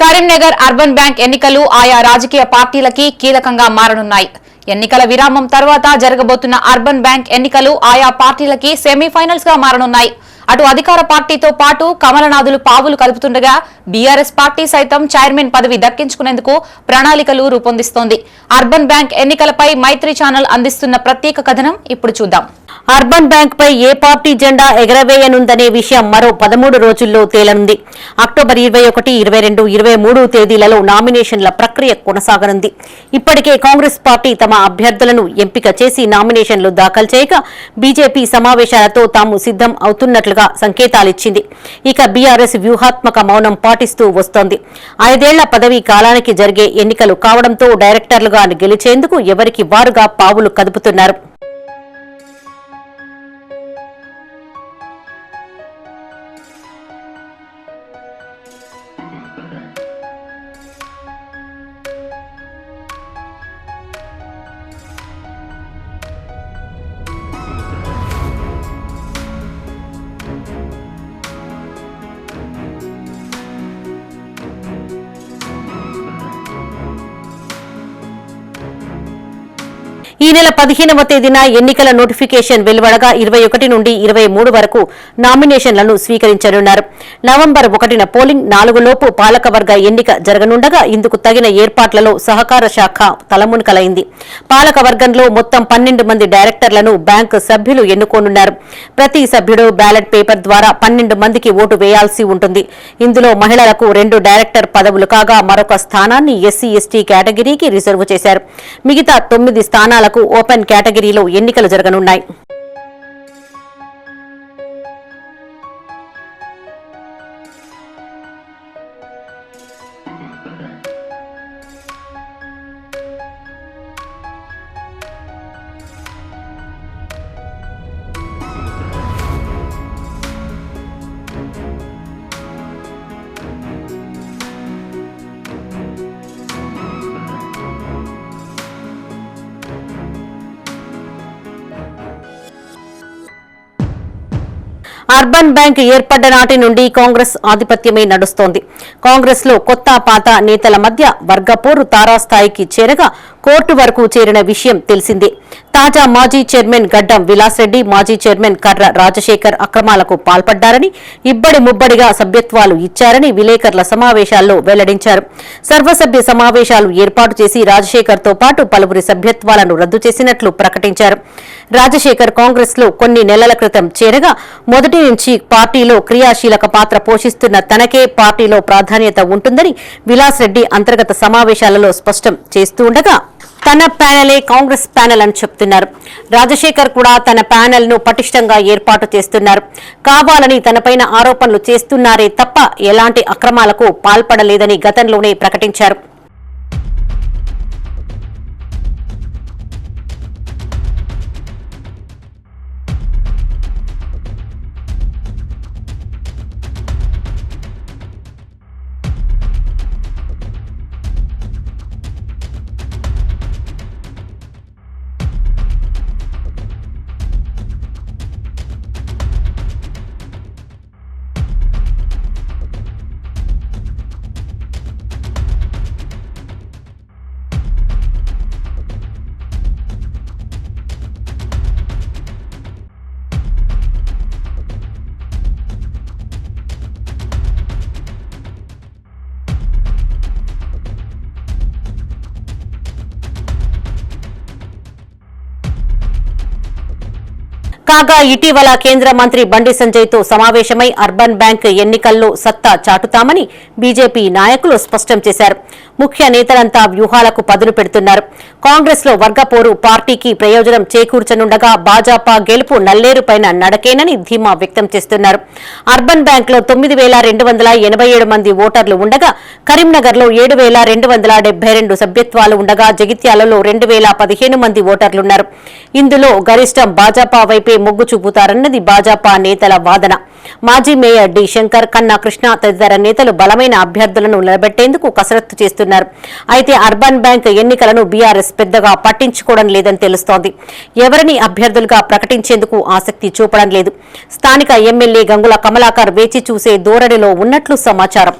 Karimnagar urban bank ఎన్నికలు ఆయా రాజకీయ పార్టీలకి కీలకంగా మారనున్నాయి. ఎన్నికల విరామం తర్వాత జరగబోతున్న అర్బన్ బ్యాంక్ ఎన్నికలు ఆయా పార్టీలకి సెమీఫైనల్స్గా మారనున్నాయి. అటు అధికార పార్టీతో పాటు కమలనాథులు పావులు కలుపుతుండగా బీఆర్ఎస్ పార్టీ సైతం చైర్మన్ పదవి దక్కించుకునేందుకు ప్రణాళికలు రూపొందిస్తోంది. అర్బన్ బ్యాంక్ ఎన్నికలపై మైత్రి ఛానల్ అందిస్తున్న ప్రత్యేక కథనం ఇప్పుడు చూద్దాం. అర్బన్ బ్యాంక్ పై ఏ పార్టీ జెండా ఎగరవేయనుందనే విషయం మరో పదమూడు రోజుల్లో తేలనుంది. అక్టోబర్ ఇరవై ఒకటి ఇరవై రెండు ఇరవై మూడు తేదీలలో నామినేషన్ల ప్రక్రియ కొనసాగనుంది. ఇప్పటికే కాంగ్రెస్ పార్టీ తమ అభ్యర్థులను ఎంపిక చేసి నామినేషన్లు దాఖలు చేయగా బీజేపీ సమావేశాలతో తాము సిద్దం అవుతున్నట్లుగా సంకేతాలిచ్చింది. ఇక బీఆర్ఎస్ వ్యూహాత్మక మౌనం పాటిస్తూ వస్తోంది. ఐదేళ్ళ పదవీ కాలానికి జరిగే ఎన్నికలు కావడంతో డైరెక్టర్లుగా గెలిచేందుకు ఎవరికి వారుగా పావులు కదుపుతున్నారు. ఈ నెల పదిహేనవ తేదీన ఎన్నికల నోటిఫికేషన్ వెలువడగా ఇరవై ఒకటి నుండి ఇరవై మూడు వరకు నామినేషన్లను స్వీకరించనున్నారు. నవంబర్ ఒకటిన పోలింగ్ నాలుగులోపు పాలకవర్గ ఎన్నిక జరగనుండగా ఇందుకు తగిన ఏర్పాట్లలో సహకార శాఖ తలమునకలైంది. పాలకవర్గంలో మొత్తం పన్నెండు మంది డైరెక్టర్లను బ్యాంకు సభ్యులు ఎన్నుకోనున్నారు. ప్రతి సభ్యుడు బ్యాలెట్ పేపర్ ద్వారా పన్నెండు మందికి ఓటు వేయాల్సి ఉంటుంది. ఇందులో మహిళలకు రెండు డైరెక్టర్ పదవులు కాగా మరొక స్థానాన్ని ఎస్సీ ఎస్టీ కేటగిరీకి రిజర్వ్ చేశారు. మిగతా తొమ్మిది స్థానాలకు ఓపెన్ కేటగిరీలో ఎన్నికలు జరగనున్నాయి. అర్బన్ బ్యాంక్ ఏర్పడ్డ నాటి నుండి కాంగ్రెస్ ఆధిపత్యమే నడుస్తోంది. కాంగ్రెస్లో కొత్త పాత నేతల మధ్య వర్గపోరు తారాస్థాయికి చేరగా కోర్టు వరకు చేరిన విషయం తెలిసిందే. తాజా మాజీ చైర్మన్ గడ్డం విలాస్ రెడ్డి మాజీ చైర్మన్ కర్ర రాజశేఖర్ అక్రమాలకు పాల్పడ్డారని ఇబ్బడి ముబ్బడిగా సభ్యత్వాలు ఇచ్చారని విలేకరుల సమావేశాల్లో వెల్లడించారు. సర్వసభ్య సమావేశాలు ఏర్పాటు చేసి రాజశేఖర్తో పాటు పలువురి సభ్యత్వాలను రద్దు చేసినట్లు ప్రకటించారు. రాజశేఖర్ కాంగ్రెస్లో కొన్ని నెలల క్రితం చేరగా మొదటి నుంచి పార్టీలో క్రియాశీలక పాత్ర పోషిస్తున్న తనకే పార్టీలో ప్రాధాన్యత ఉంటుందని విలాస్ రెడ్డి అంతర్గత సమావేశాలలో స్పష్టం చేస్తూ ఉండగా తన ప్యానెలే కాంగ్రెస్ ప్యానెల్ అని చెప్తున్నారు. రాజశేఖర్ కూడా తన ప్యానెల్ను పటిష్టంగా ఏర్పాటు చేస్తున్నారు. కావాలని తనపైన ఆరోపణలు చేస్తున్నారే తప్ప ఎలాంటి అక్రమాలకు పాల్పడలేదని గతంలోనే ప్రకటించారు. కాగా ఇటీవల కేంద్ర మంత్రి బండి సంజయ్తో సమావేశమై అర్బన్ బ్యాంక్ ఎన్నికల్లో సత్తా చాటుతామని బీజేపీ నాయకులు స్పష్టం చేశారు. ముఖ్య నేతలంతా వ్యూహాలకు పదును పెడుతున్నారు. కాంగ్రెస్లో వర్గపోరు పార్టీకి ప్రయోజనం చేకూర్చనుండగా భాజపా గెలుపు నల్లేరు పైన నడకేనని ధీమా వ్యక్తం చేస్తున్నారు. అర్బన్ బ్యాంక్లో తొమ్మిది వేల రెండు వందల ఎనభై ఏడు మంది ఓటర్లు ఉండగా కరీంనగర్లో ఏడు వేల రెండు వందల డెబ్బై రెండు సభ్యత్వాలు ఉండగా జగిత్యాలలో రెండు వేల పదిహేను మంది ఓటర్లున్నారు. ఇందులో గరిష్టం భాజపా వైపే మొగ్గు చూపుతారన్నది భాజపా నేతల వాదన. మాజీ మేయర్ డి. శంకర్ కన్నా కృష్ణ తదితర నేతలు బలమైన అభ్యర్థులను నిలబెట్టేందుకు కసరత్తు చేస్తున్నారు. అయితే అర్బన్ బ్యాంక్ ఎన్నికలను బీఆర్ఎస్ పెద్దగా పట్టించుకోవడం లేదని తెలుస్తోంది. ఎవరిని అభ్యర్థులుగా ప్రకటించేందుకు ఆసక్తి చూపడం లేదు. స్థానిక ఎమ్మెల్యే గంగుల కమలాకర్ వేచి చూసే ధోరణిలో ఉన్నట్లు సమాచారం.